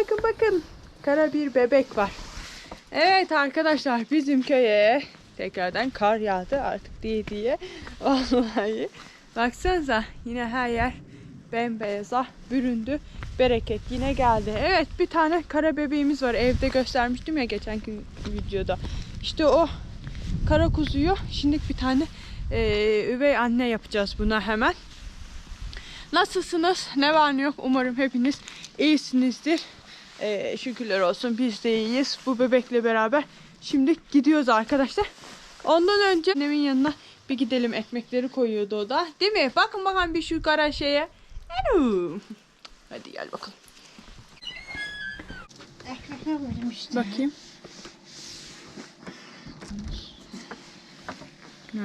Bakın bakın. Kara bir bebek var. Evet arkadaşlar bizim köye tekrardan kar yağdı artık diye diye. Vallahi. Baksanıza yine her yer bembeyaza büründü. Bereket yine geldi. Evet bir tane kara bebeğimiz var. Evde göstermiştim ya geçen gün videoda. İşte o kara kuzuyu şimdi bir tane eee, üvey anne yapacağız buna hemen. Nasılsınız? Ne var ne yok? Umarım hepiniz iyisinizdir. Ee, şükürler olsun biz de iyiyiz. Bu bebekle beraber şimdi gidiyoruz arkadaşlar. Ondan önce annemin yanına bir gidelim ekmekleri koyuyordu o da. Değil mi? Bakın bakalım bir şu kara şeye. Hadi gel bakalım. Ekmekler koydum işte. Bakayım.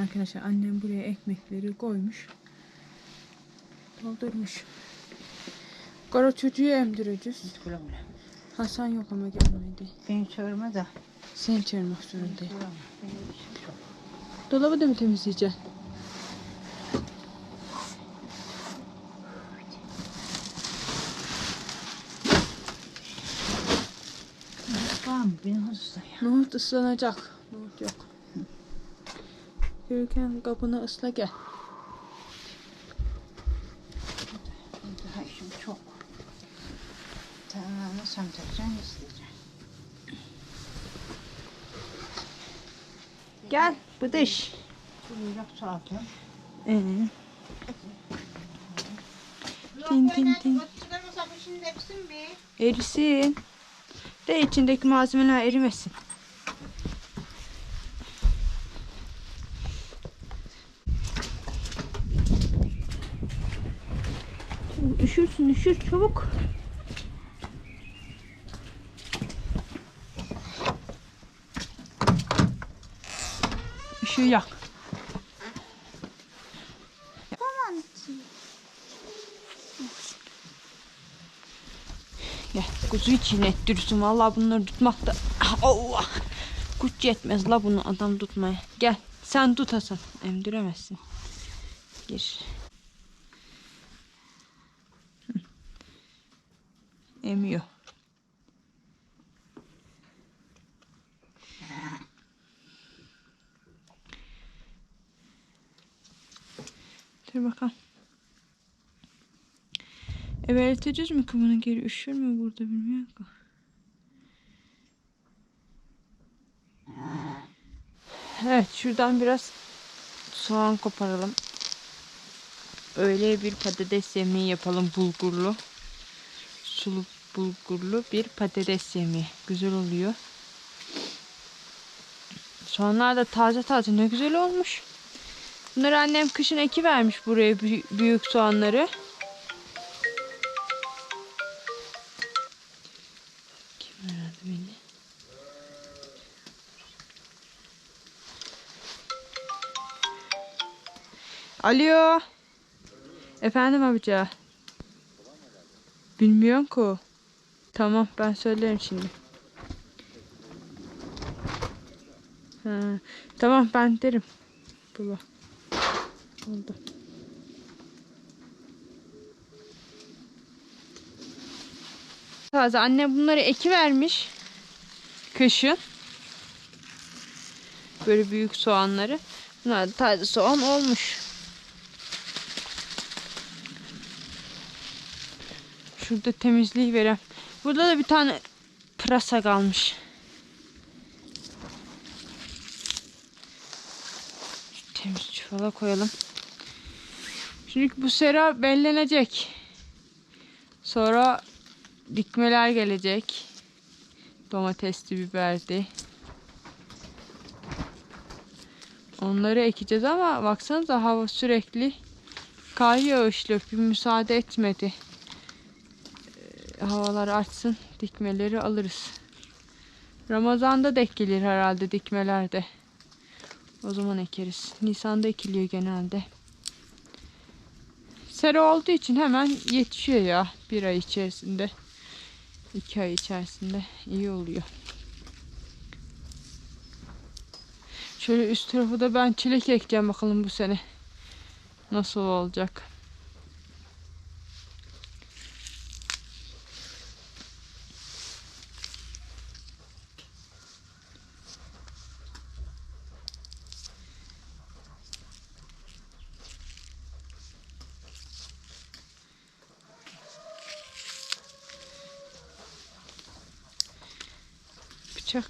Arkadaşlar annem buraya ekmekleri koymuş. Doldurmuş. Kara çocuğu emdireceğiz. Güle. Hasan yok ama gelmedi. Beni çağırma da. Seni çağırmak zorundayım. Dolabı da mı temizleyeceksin? Mı? Benim hızlı ya. Nohut ıslanacak. Nohut yok. Yürürken kapını ısla gel. Daha işim çok. Ta nasıl anlatacağım isteyeceğim. Gel bıdış. Buyurak salata. Ee. Tin? Erisin. De içindeki malzemeler erimesin. Üşürsün üşür çabuk. Işığı yak. Gel kuzuyu çiğnettirsin. Vallahi bunları tutmak da Allah. Güç yetmez la bunu adam tutmaya. Gel sen tut Hasan. Emdiremezsin. Gir. Emiyor. Dur bakalım. Evelteceğiz mi ki bunu geri üşür mü burada bilmiyorum ki. Evet şuradan biraz soğan koparalım. Öyle bir patates yemeği yapalım bulgurlu. Sulu bulgurlu bir patates yemeği. Güzel oluyor. Soğanlar da taze taze ne güzel olmuş. Bunları annem kışın eki vermiş buraya büy- büyük soğanları. Kim aradı beni? Alo. Efendim abica. Bilmiyorum ki. Tamam ben söylerim şimdi. Ha, tamam ben derim. Bula. Oldu. Taze anne bunları eki vermiş. Kışın. Böyle büyük soğanları. Bunlar da taze soğan olmuş. Şurada temizliği verem. Burada da bir tane pırasa kalmış. Temiz çuvala koyalım. Şimdi bu sera bellenecek. Sonra dikmeler gelecek. Domatesli, biberdi. Onları ekeceğiz ama baksanıza hava sürekli kar yağışlı. Bir müsaade etmedi. Ee, havalar açsın. Dikmeleri alırız. Ramazan'da denk gelir herhalde dikmelerde. O zaman ekeriz. Nisan'da ekiliyor genelde. Sera olduğu için hemen yetişiyor ya. Bir ay içerisinde. iki ay içerisinde iyi oluyor. Şöyle üst tarafı da ben çilek ekeceğim bakalım bu sene. Nasıl olacak?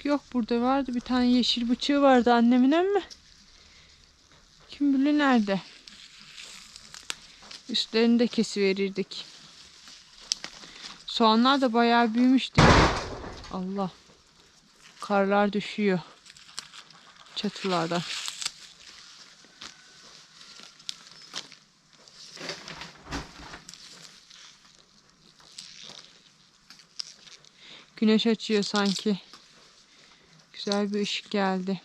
Yok. Burada vardı bir tane yeşil bıçağı vardı annemin ama. Kim bilir nerede. Üstlerini de kesiverirdik. Soğanlar da bayağı büyümüştü. Allah. Karlar düşüyor. Çatılardan. Güneş açıyor sanki. Güzel bir ışık geldi.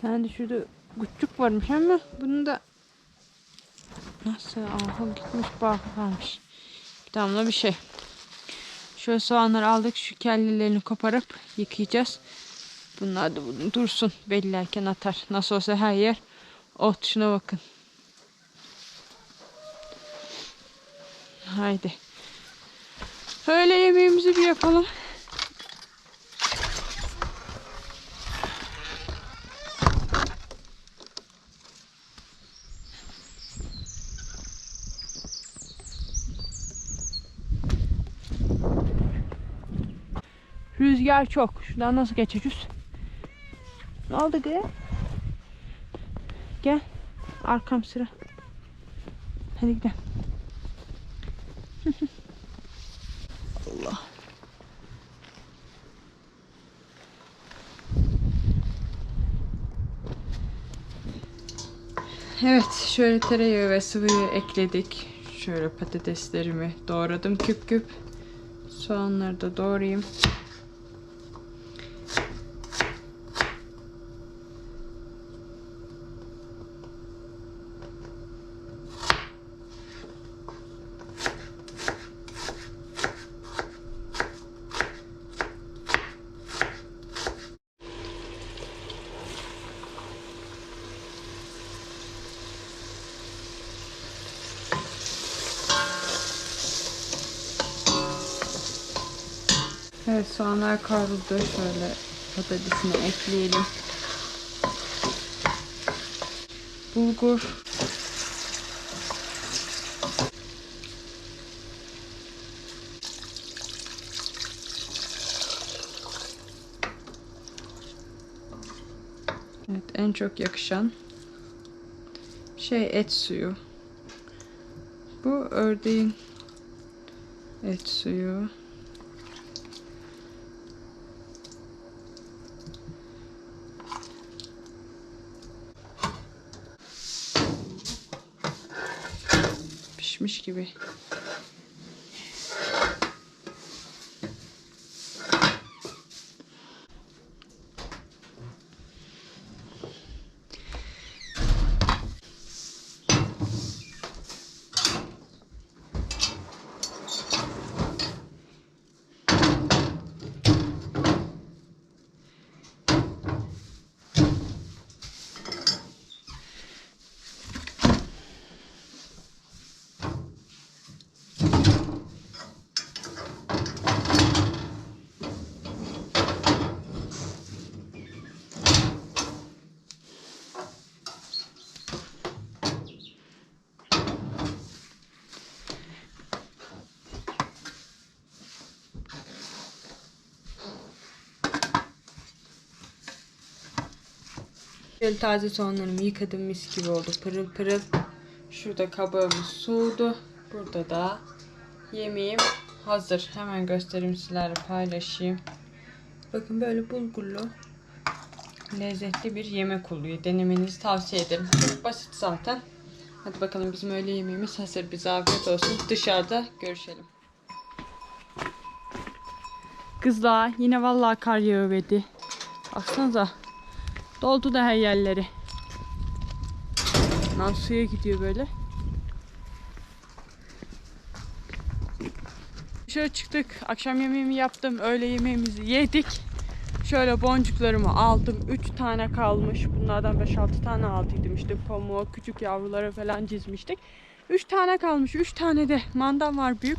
Tane de şurada küçük varmış ama bunu da nasıl ahıl gitmiş bağ kalmış. Bir damla bir şey. Şöyle soğanları aldık. Şu kellelerini koparıp yıkayacağız. Bunlar da bunun dursun. Bellerken atar. Nasıl olsa her yer ot. Şuna bakın. Haydi. Öyle yemeğimizi bir yapalım. Rüzgar çok. Şuradan nasıl geçeceğiz? Ne oldu kız? Gel. Arkam sıra. Hadi gidelim. Allah. Evet, şöyle tereyağı ve sıvıyı ekledik. Şöyle patateslerimi doğradım küp küp. Soğanları da doğrayayım. Evet soğanlar kavruldu. Şöyle patatesini ekleyelim. Bulgur. Evet en çok yakışan şey et suyu. Bu ördeğin et suyu. Gibi. Şöyle taze soğanlarımı yıkadım mis gibi oldu pırıl pırıl. Şurada kabağımız soğudu. Burada da yemeğim hazır. Hemen göstereyim sizlerle paylaşayım. Bakın böyle bulgurlu lezzetli bir yemek oluyor. Denemenizi tavsiye ederim. Çok basit zaten. Hadi bakalım bizim öğle yemeğimiz hazır. Bize afiyet olsun. Dışarıda görüşelim. Kızlar yine vallahi kar yağıverdi. Baksanıza. Doldu da her yerleri. Lan suya gidiyor böyle. Dışarı çıktık. Akşam yemeğimi yaptım. Öğle yemeğimizi yedik. Şöyle boncuklarımı aldım. 3 tane kalmış. Bunlardan 5-6 tane aldıydım. İşte pamuğa, küçük yavruları falan çizmiştik. 3 tane kalmış. 3 tane de mandam var büyük.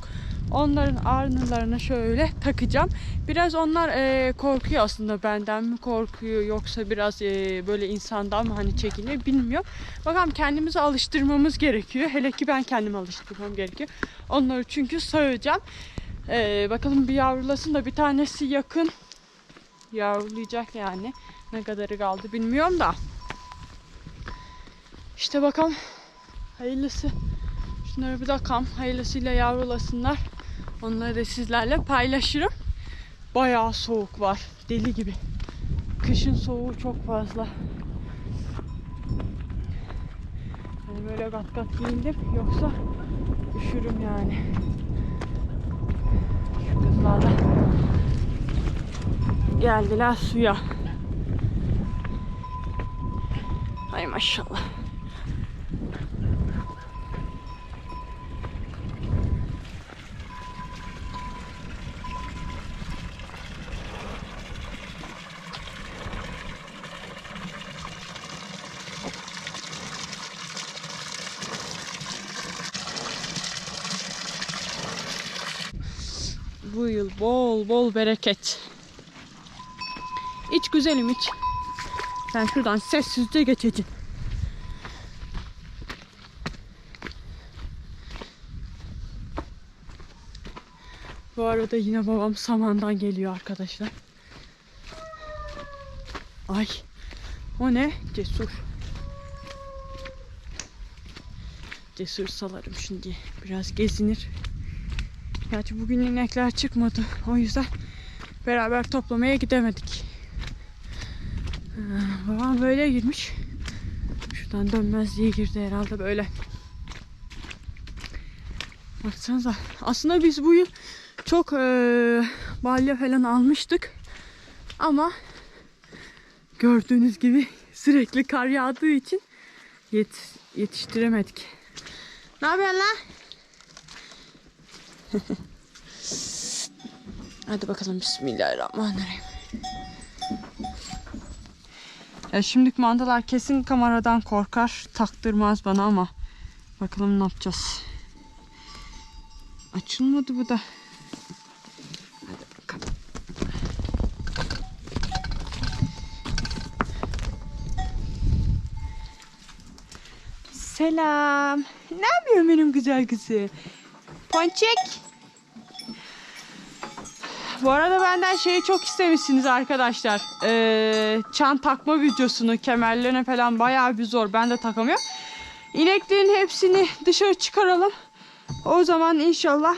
Onların arnılarına şöyle takacağım. Biraz onlar eee, korkuyor aslında benden mi korkuyor yoksa biraz eee, böyle insandan mı hani çekiniyor bilmiyorum. Bakalım kendimizi alıştırmamız gerekiyor. Hele ki ben kendimi alıştırmam gerekiyor. Onları çünkü sağacağım. Eee, bakalım bir yavrulasın da bir tanesi yakın yavrulayacak yani. Ne kadarı kaldı bilmiyorum da. İşte bakalım hayırlısı. Şunları bir dakikam hayırlısıyla yavrulasınlar. Onları da sizlerle paylaşırım. Bayağı soğuk var. Deli gibi. Kışın soğuğu çok fazla. Hani böyle kat kat giyindim. Yoksa üşürüm yani. Şu kızlar da geldiler suya. Ay maşallah. Bol bol bereket. İç güzelim iç. Sen şuradan sessizce geçeceksin. Bu arada yine babam samandan geliyor arkadaşlar. Ay. O ne? Cesur. Cesur salarım şimdi. Biraz gezinir. Gerçi bugün inekler çıkmadı. O yüzden beraber toplamaya gidemedik. Ee, Babam böyle girmiş. Şuradan dönmez diye girdi herhalde böyle. Baksanıza. Aslında biz bu yıl çok eee balya falan almıştık. Ama gördüğünüz gibi sürekli kar yağdığı için yet yetiştiremedik. Ne yapıyorsun lan? Hadi bakalım Bismillahirrahmanirrahim. Ya şimdiki mandalar kesin kameradan korkar. Taktırmaz bana ama bakalım ne yapacağız. Açılmadı bu da. Hadi bakalım. Selam. Ne yapıyorsun benim güzel kızı? Ponçik. Bu arada benden şeyi çok istemişsiniz arkadaşlar. Ee, çan takma videosunu kemerlerine falan bayağı bir zor. Ben de takamıyorum. İneklerin hepsini dışarı çıkaralım. O zaman inşallah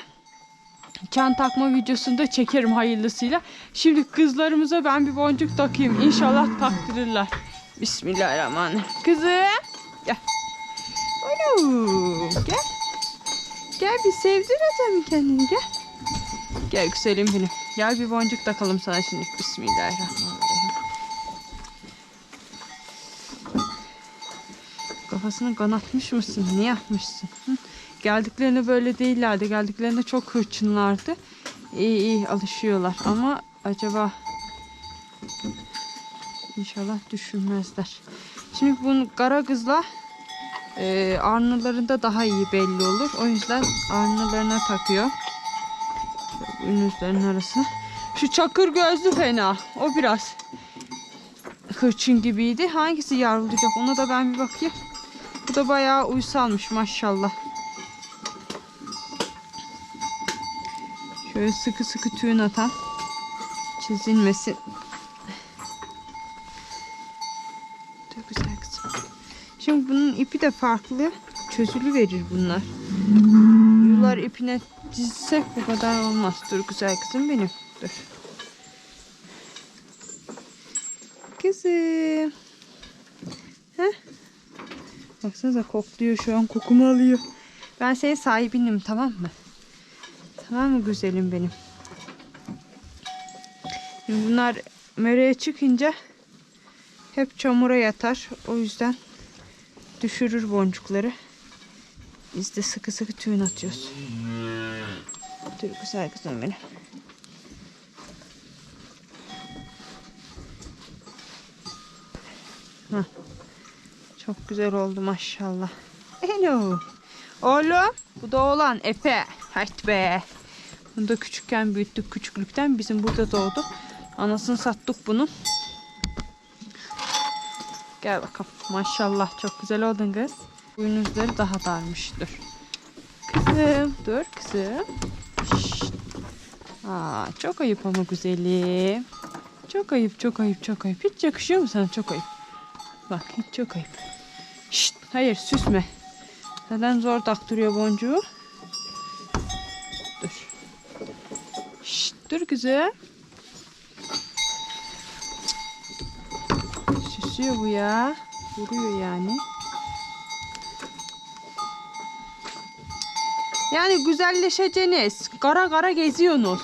çan takma videosunu da çekerim hayırlısıyla. Şimdi kızlarımıza ben bir boncuk takayım. İnşallah taktırırlar. Bismillahirrahmanirrahim. Kızım. Gel. Alo. Gel. Gel bir sevdir adamı kendini gel. Gel güzelim benim. Gel bir boncuk takalım sana şimdi. Bismillahirrahmanirrahim. Kafasını kanatmış mısın? Ne yapmışsın? Hı? Geldiklerinde böyle değillerdi. Geldiklerinde çok hırçınlardı. İyi iyi alışıyorlar. Ama acaba inşallah düşünmezler. Şimdi bunu kara kızla e, arnalarında daha iyi belli olur. O yüzden arnalarına takıyor. Ünlüzlerin arasına. Şu çakır gözlü fena. O biraz hırçın gibiydi. Hangisi yavrulayacak ona da ben bir bakayım. Bu da bayağı uysalmış maşallah. Şöyle sıkı sıkı tüyün atan. Çizilmesin. Çok güzel kızım. Şimdi bunun ipi de farklı. Çözülü verir bunlar. Yular ipine dizsek bu kadar olmaz. Dur güzel kızım benim. Dur. Kızım. Heh. Baksanıza kokluyor şu an kokumu alıyor. Ben senin sahibinim tamam mı? Tamam mı güzelim benim? Şimdi bunlar mereye çıkınca hep çamura yatar. O yüzden düşürür boncukları. Biz de sıkı sıkı tüyün atıyoruz. Güzel kızım benim. Hah. Çok güzel oldu maşallah. Hello. Oğlum bu da oğlan Efe. Hayt be. Bunu da küçükken büyüttük küçüklükten. Bizim burada doğdu. Anasını sattık bunun. Gel bakalım. Maşallah çok güzel oldun kız. Boynuzları daha darmış. Dur. Kızım. Dur kızım. Şşt. Aa, çok ayıp ama güzelim. Çok ayıp, çok ayıp, çok ayıp. Hiç yakışıyor mu sana? Çok ayıp. Bak hiç çok ayıp. Şşt, hayır süsme. Neden zor taktırıyor boncuğu? Dur. Şşt, dur kızım. Süsüyor bu ya. Vuruyor yani. Yani güzelleşeceğiniz. Kara kara geziyorsunuz.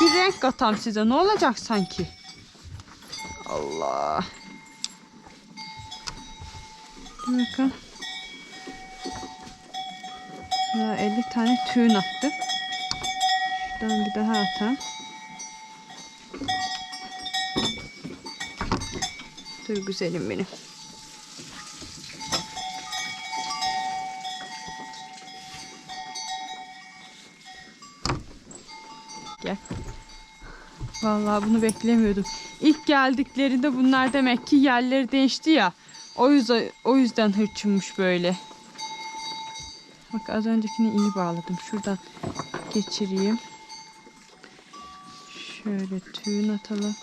Bir renk katam size. Ne olacak sanki? Allah. Bakalım. Ya 50 tane tüyün attı. Şuradan bir daha atalım. Dur güzelim benim. Gel. Vallahi bunu beklemiyordum. İlk geldiklerinde bunlar demek ki yerleri değişti ya. O yüzden o yüzden hırçınmış böyle. Bak az öncekini iyi bağladım. Şuradan geçireyim. Şöyle tüyün atalım.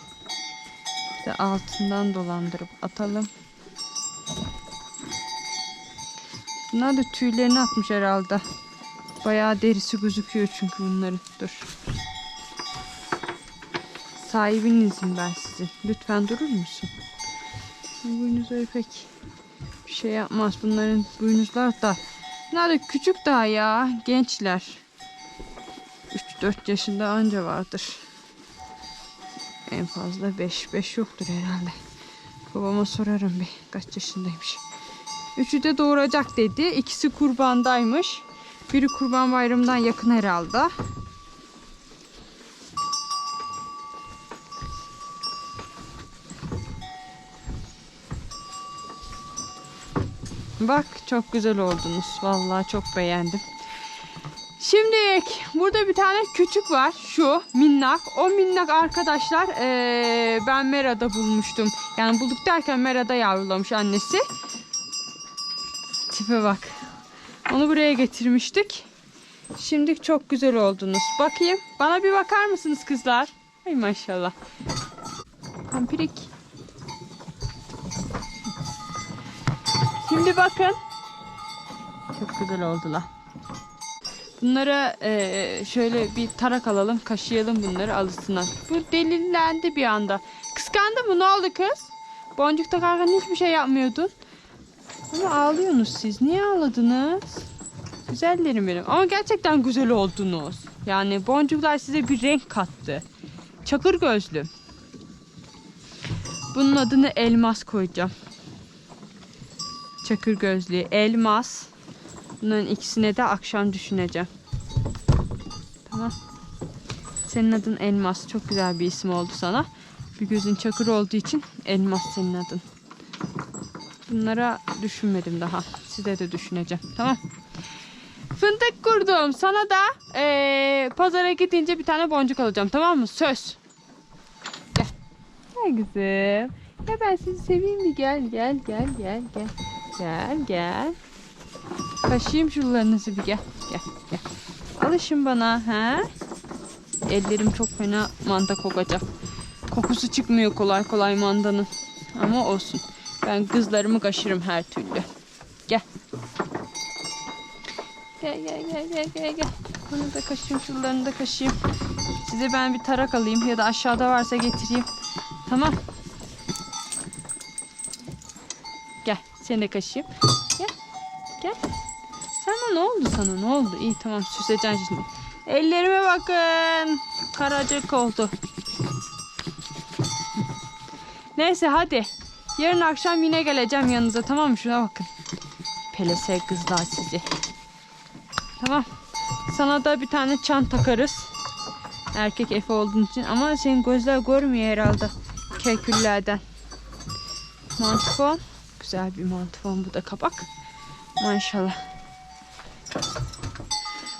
De altından dolandırıp atalım. Bunlar da tüylerini atmış herhalde. Bayağı derisi gözüküyor çünkü bunların. Dur. Sahibinizim ben sizin. Lütfen durur musun? Boynuzları pek bir şey yapmaz. Bunların boynuzlar da Bunlar da küçük daha ya. Gençler. 3-4 yaşında anca vardır. En fazla 5. 5 yoktur herhalde. Babama sorarım bir kaç yaşındaymış. Üçü de doğuracak dedi. İkisi kurbandaymış. Biri kurban bayramından yakın herhalde. Bak çok güzel oldunuz. Vallahi çok beğendim. Şimdi burada bir tane küçük var. Şu minnak. O minnak arkadaşlar eee, ben Mera'da bulmuştum. Yani bulduk derken Mera'da yavrulamış annesi. Tipe bak. Onu buraya getirmiştik. Şimdi çok güzel oldunuz. Bakayım. Bana bir bakar mısınız kızlar? Ay maşallah. Pampirik. Şimdi bakın. Çok güzel oldular. Bunlara eee, şöyle bir tarak alalım, kaşıyalım bunları alışsınlar. Bu delillendi bir anda. Kıskandı mı? Ne oldu kız? Boncuk takarken hiçbir şey yapmıyordun. Ama ağlıyorsunuz siz. Niye ağladınız? Güzellerim benim. Ama gerçekten güzel oldunuz. Yani boncuklar size bir renk kattı. Çakır gözlü. Bunun adını elmas koyacağım. Çakır gözlü, elmas. Bunların ikisine de akşam düşüneceğim. Tamam. Senin adın elmas. Çok güzel bir isim oldu sana. Bir gözün çakır olduğu için elmas senin adın. Bunlara düşünmedim daha. Size de düşüneceğim. Tamam. Fındık kurdum. Sana da eee, pazara gidince bir tane boncuk alacağım. Tamam mı? Söz. Gel. Gel kızım. Ya ben sizi seveyim mi? Gel gel gel gel gel. Gel gel. Kaşıyım şuralarınızı bir gel. Gel gel. Alışın bana. ha? Ellerim çok fena manda kokacak. Kokusu çıkmıyor kolay kolay mandanın. Ama olsun. Ben kızlarımı kaşırım her türlü. Gel. Gel gel gel gel gel gel. Bunu da kaşıyım şuralarını da kaşıyım. Size ben bir tarak alayım ya da aşağıda varsa getireyim. Tamam. Gel seni de kaşıyım. Gel. Gel. Sana ne oldu sana ne oldu? İyi tamam süseceksin şimdi. Ellerime bakın. Karacık oldu. Neyse hadi. Yarın akşam yine geleceğim yanınıza tamam mı? Şuna bakın. Pelese kızlar sizi. Tamam. Sana da bir tane çan takarız. Erkek Efe olduğun için ama senin gözler görmüyor herhalde keküllerden. Mantıfon. Güzel bir mantıfon bu da kapak. Maşallah.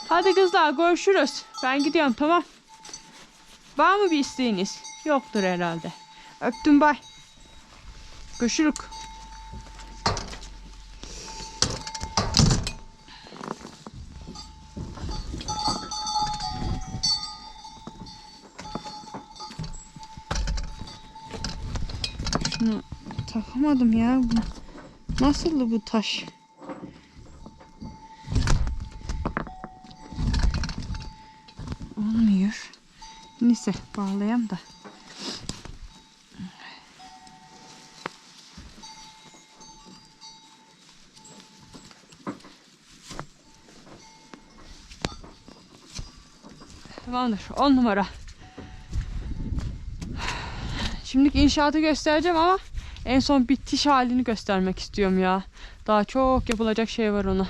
Hadi kızlar görüşürüz. Ben gidiyorum tamam. Var mı bir isteğiniz? Yoktur herhalde. Öptüm bay. Görüşürük. Şunu takamadım ya. Nasıldı bu taş? Neyse bağlayayım da. Tamamdır. 10 numara. Şimdilik inşaatı göstereceğim ama en son bitiş halini göstermek istiyorum ya. Daha çok yapılacak şey var ona.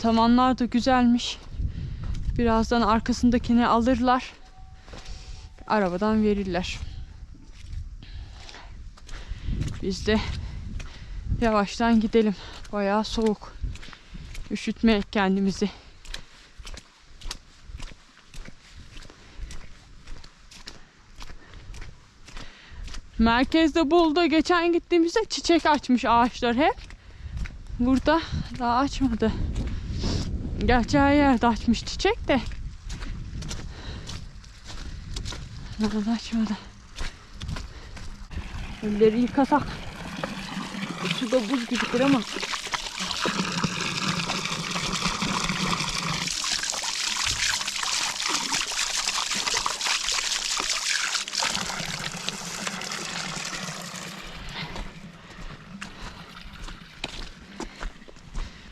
Tavanlar da güzelmiş. Birazdan arkasındakini alırlar. Arabadan verirler. Biz de yavaştan gidelim. Bayağı soğuk. Üşütmeyek kendimizi. Merkezde buldu. Geçen gittiğimizde çiçek açmış ağaçlar hep. Burada daha açmadı. Gerçi her yerde açmış çiçek de. Burada açmadı. Elleri yıkasak. Su da buz gibidir ama.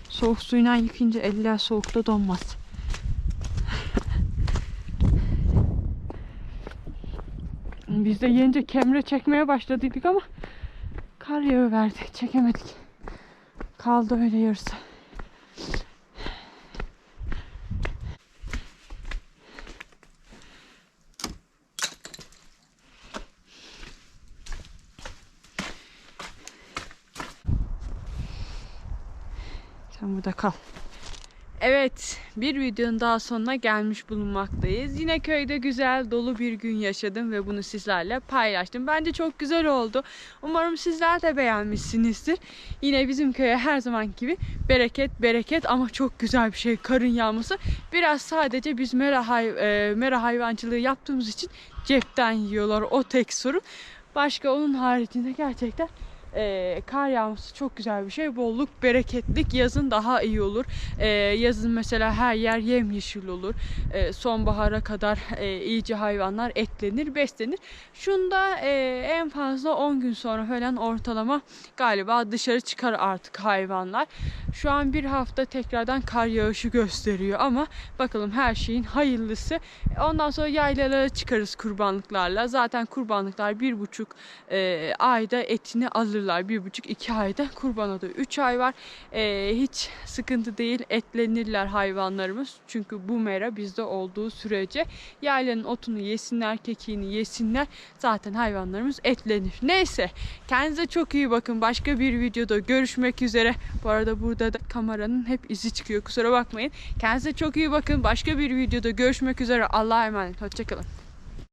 Soğuk suyla yıkayınca eller soğukta donmaz. Biz de yence kemre çekmeye başladıydık ama kar yağıverdi. Çekemedik. Kaldı öyle yarısı. Sen burada kal. Evet, bir videonun daha sonuna gelmiş bulunmaktayız. Yine köyde güzel, dolu bir gün yaşadım ve bunu sizlerle paylaştım. Bence çok güzel oldu. Umarım sizler de beğenmişsinizdir. Yine bizim köye her zaman gibi bereket bereket ama çok güzel bir şey karın yağması. Biraz sadece biz mera, hay e, mera hayvancılığı yaptığımız için cepten yiyorlar o tek sorun. Başka onun haricinde gerçekten e, kar yağması çok güzel bir şey. Bolluk, bereketlik yazın daha iyi olur. E, yazın mesela her yer yemyeşil olur. E, sonbahara kadar e, iyice hayvanlar eklenir, beslenir. Şunda e, en fazla 10 gün sonra falan ortalama galiba dışarı çıkar artık hayvanlar. Şu an bir hafta tekrardan kar yağışı gösteriyor ama bakalım her şeyin hayırlısı. Ondan sonra yaylalara çıkarız kurbanlıklarla. Zaten kurbanlıklar bir buçuk e, ayda etini alırlar. Bir buçuk iki ayda kurbana da üç ay var. E, hiç sıkıntı değil etlenirler hayvanlarımız. Çünkü bu mera bizde olduğu sürece yaylanın otunu yesinler, kekiğini yesinler. Zaten hayvanlarımız etlenir. Neyse kendinize çok iyi bakın. Başka bir videoda görüşmek üzere. Bu arada burada da kameranın hep izi çıkıyor. Kusura bakmayın. Kendinize çok iyi bakın. Başka bir videoda görüşmek üzere. Allah'a emanet. Hoşçakalın.